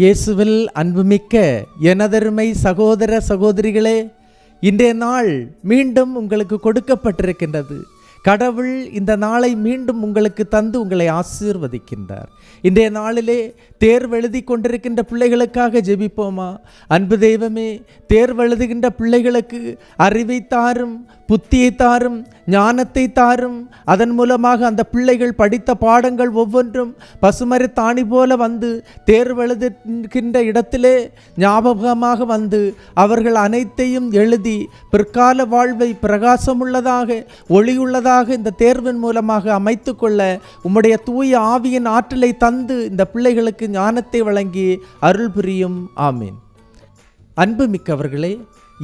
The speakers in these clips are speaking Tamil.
இயேசுவில் அன்புமிக்க எனதருமை சகோதர சகோதரிகளே இன்றைய நாள் மீண்டும் உங்களுக்கு கொடுக்கப்பட்டிருக்கின்றது. கடவுள் இந்த நாளை மீண்டும் உங்களுக்கு தந்து உங்களை ஆசீர்வதிக்கின்றார். இன்றைய நாளிலே தேர்வெழுதி கொண்டிருக்கின்ற பிள்ளைகளுக்காக ஜெபிப்போமா? அன்பு தெய்வமே தேர்வெழுதுகின்ற பிள்ளைகளுக்கு அறிவை தாரும் புத்தியை தாரும் ஞானத்தை தாரும். அதன் மூலமாக அந்த பிள்ளைகள் படித்த பாடங்கள் ஒவ்வொன்றும் பசுமர தாணி போல வந்து தேர்வெழுதுகின்ற இடத்திலே ஞாபகமாக வந்து அவர்கள் அனைத்தையும் எழுதி பிற்கால வாழ்வை பிரகாசமுள்ளதாக ஒளியுள்ளதாக இந்த தேர்வின் மூலமாக அமைத்து கொள்ள உம்முடைய தூய ஆவியின் ஆற்றலை தந்து இந்த பிள்ளைகளுக்கு ஞானத்தை வழங்கி அருள் புரியும். ஆமீன். அன்புமிக்கவர்களே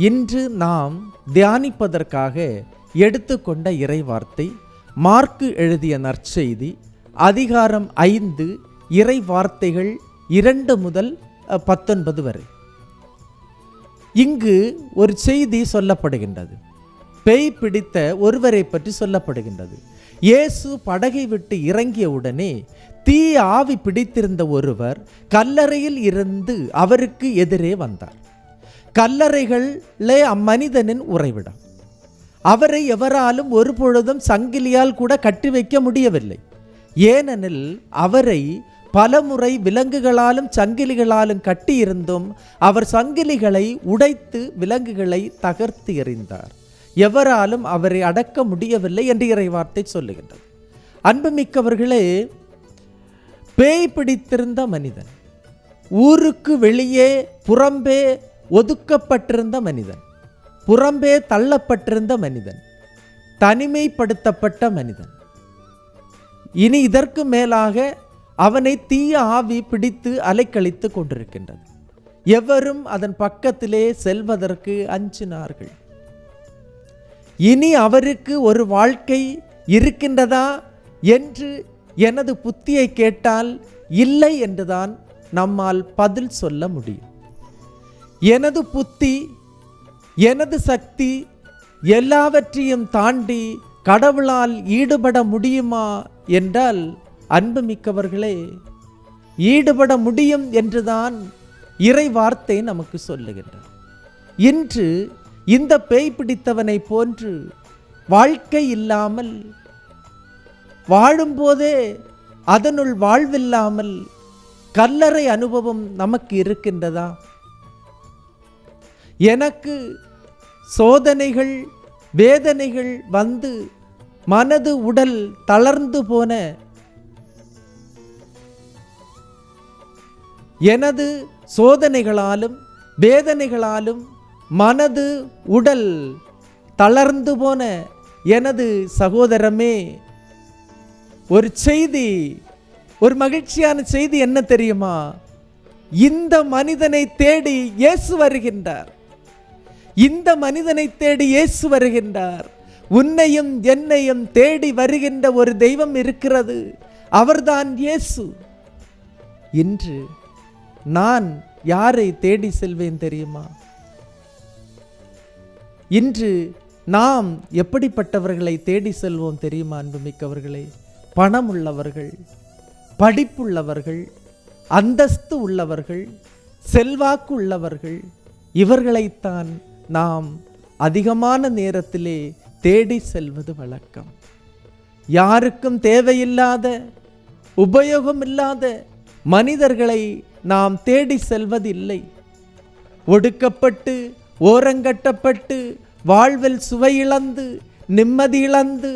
இன்று நாம் தியானிப்பதற்காக எடுத்துக்கொண்ட இறைவார்த்தை மார்க்கு எழுதிய நற்செய்தி அதிகாரம் ஐந்து இறை வார்த்தைகள் இரண்டு முதல் பத்தொன்பது வரை. இங்கு ஒரு செய்தி சொல்லப்படுகின்றது. பேய் பிடித்த ஒருவரை பற்றி சொல்லப்படுகின்றது. இயேசு படகை விட்டு இறங்கிய உடனே தீ ஆவி பிடித்திருந்த ஒருவர் கல்லறையில் இருந்து அவருக்கு எதிரே வந்தார். கல்லறைகளே அம்மனிதனின் உறைவிடம். அவரை எவராலும் ஒரு பொழுதும் சங்கிலியால் கூட கட்டி வைக்க முடியவில்லை. ஏனெனில் அவரை பலமுறை விலங்குகளாலும் சங்கிலிகளாலும் கட்டியிருந்தும் அவர் சங்கிலிகளை உடைத்து விலங்குகளை தகர்த்து எறிந்தார். எவராலும் அவரை அடக்க முடியவில்லை என்று இறைவார்த்தை சொல்லுகின்றது. அன்புமிக்கவர்களே பேய் பிடித்திருந்த மனிதன் ஊருக்கு வெளியே புறம்பே ஒதுக்கப்பட்டிருந்த மனிதன் புறம்பே தள்ளப்பட்டிருந்த மனிதன் தனிமைப்படுத்தப்பட்ட மனிதன் இனி இதற்கு மேலாக அவனை தீய ஆவி பிடித்து அலைக்கழித்து கொண்டிருக்கின்றது. எவரும் அதன் பக்கத்திலே செல்வதற்கு அஞ்சினார்கள். இனி அவருக்கு ஒரு வாழ்க்கை இருக்கின்றதா என்று எனது புத்தியை கேட்டால் இல்லை என்றுதான் நம்மால் பதில் சொல்ல முடியும். எனது புத்தி எனது சக்தி எல்லாவற்றையும் தாண்டி கடவுளால் ஈடுபட முடியுமா என்றால் அன்புமிக்கவர்களே ஈடுபட முடியும் என்றுதான் இறை வார்த்தை நமக்கு சொல்லுகின்றது. இன்று இந்த பேய் பிடித்தவனை போன்று வாழ்க்கை இல்லாமல் வாழும்போதே அதனுள் வாழ்வில்லாமல் கல்லறை அனுபவம் நமக்கு இருக்கின்றதா? எனக்கு சோதனைகள் வேதனைகள் வந்து மனது உடல் தளர்ந்து போன எனது சோதனைகளாலும் வேதனைகளாலும் மனது உடல் தளர்ந்து போன எனது சகோதரமே ஒரு செய்தி ஒரு மகிழ்ச்சியான செய்தி என்ன தெரியுமா? இந்த மனிதனை தேடி இயேசு வருகின்றார். இந்த மனிதனை தேடி இயேசு வருகின்றார். உன்னையும் என்னையும் தேடி வருகின்ற ஒரு தெய்வம் இருக்கிறது. அவர்தான் இயேசு. இன்று நான் யாரை தேடி செல்வேன் தெரியுமா? இன்று நாம் எப்படிப்பட்டவர்களை தேடி செல்வோம் தெரியுமா அன்புமிக்கவர்களே? பணம் உள்ளவர்கள் படிப்புள்ளவர்கள் அந்தஸ்து உள்ளவர்கள் செல்வாக்கு உள்ளவர்கள் இவர்களைத்தான் நாம் அதிகமான நேரத்திலே தேடி செல்வது வழக்கம். யாருக்கும் தேவையில்லாத உபயோகமில்லாத மனிதர்களை நாம் தேடி செல்வதில்லை. ஒடுக்கப்பட்டு ஓரங்கட்டப்பட்டு வாழ்வில் சுவையிழந்து நிம்மதி இழந்து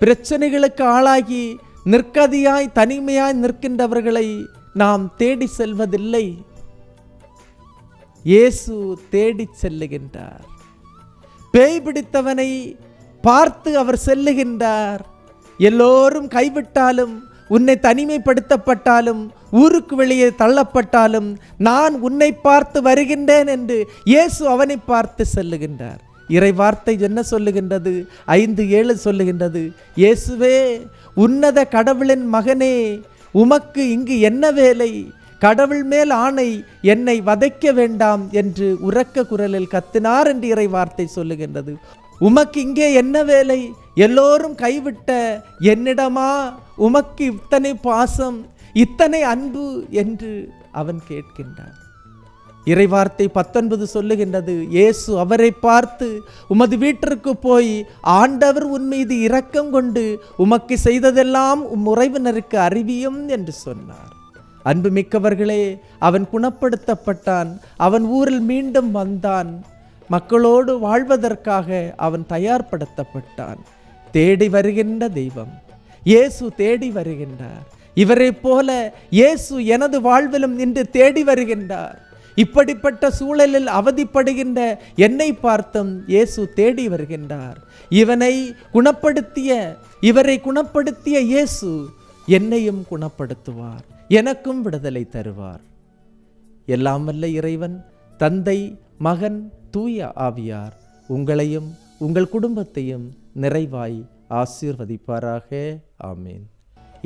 பிரச்சனைகளுக்கு ஆளாகி நிற்கதியாய் தனிமையாய் நிற்கின்றவர்களை நாம் தேடி செல்வதில்லை. இயேசு தேடிச் செல்லுகின்றார். பேய் பிடித்தவனை பார்த்து அவர் செல்லுகின்றார். எல்லோரும் கைவிட்டாலும் உன்னை தனிமைப்படுத்தப்பட்டாலும் ஊருக்கு வெளியே தள்ளப்பட்டாலும் நான் உன்னை பார்த்து வருகின்றேன் என்று இயேசு அவனை பார்த்து செல்லுகின்றார். இறை வார்த்தை என்ன சொல்லுகின்றது? ஐந்து ஏழு சொல்லுகின்றது. இயேசுவே உன்னத கடவுளின் மகனே உமக்கு இங்கு என்ன வேலை? கடவுள் மேல் ஆணை என்னை வதைக்க வேண்டாம் என்று உரக்க குரலில் கத்தினார் என்று இறை வார்த்தை சொல்லுகின்றது. உமக்கு இங்கே என்ன வேலை? எல்லோரும் கைவிட்ட என்னிடமா? உமக்கு இத்தனை பாசம் இத்தனை அன்பு என்று அவன் கேட்கின்றான். இறைவார்த்தை பத்தொன்பது சொல்லுகின்றது. இயேசு அவரை பார்த்து உமது வீட்டிற்கு போய் ஆண்டவர் உன் மீது இரக்கம் கொண்டு உமக்கு செய்ததெல்லாம் உம் உறவினருக்கு அறிவியும் என்று சொன்னார். அன்பு மிக்கவர்களே அவன் குணப்படுத்தப்பட்டான். அவன் ஊரில் மீண்டும் வந்தான். மக்களோடு வாழ்வதற்காக அவன் தயார்படுத்தப்பட்டான். தேடி வருகின்ற தெய்வம். இயேசு தேடி வருகின்றார். இவரைப் போல இயேசு எனது வாழ்விலும் நின்று தேடி வருகின்றார். இப்படிப்பட்ட சூழலில் அவதிப்படுகின்ற என்னை பார்த்தும் இயேசு தேடி வருகின்றார். இவனை குணப்படுத்திய இவரை குணப்படுத்திய இயேசு என்னையும் குணப்படுத்துவார் எனக்கும் விடுதலை தருவார். எல்லாம் வல்ல இறைவன் தந்தை மகன் தூய ஆவியார் உங்களையும் உங்கள் குடும்பத்தையும் நிறைவாய் ஆசீர்வதிப்பாராக. ஆமேன்.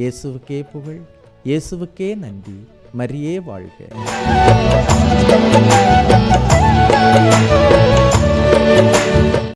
இயேசுவுக்கே புகழ் இயேசுவுக்கே நன்றி. மரியே வாழ்க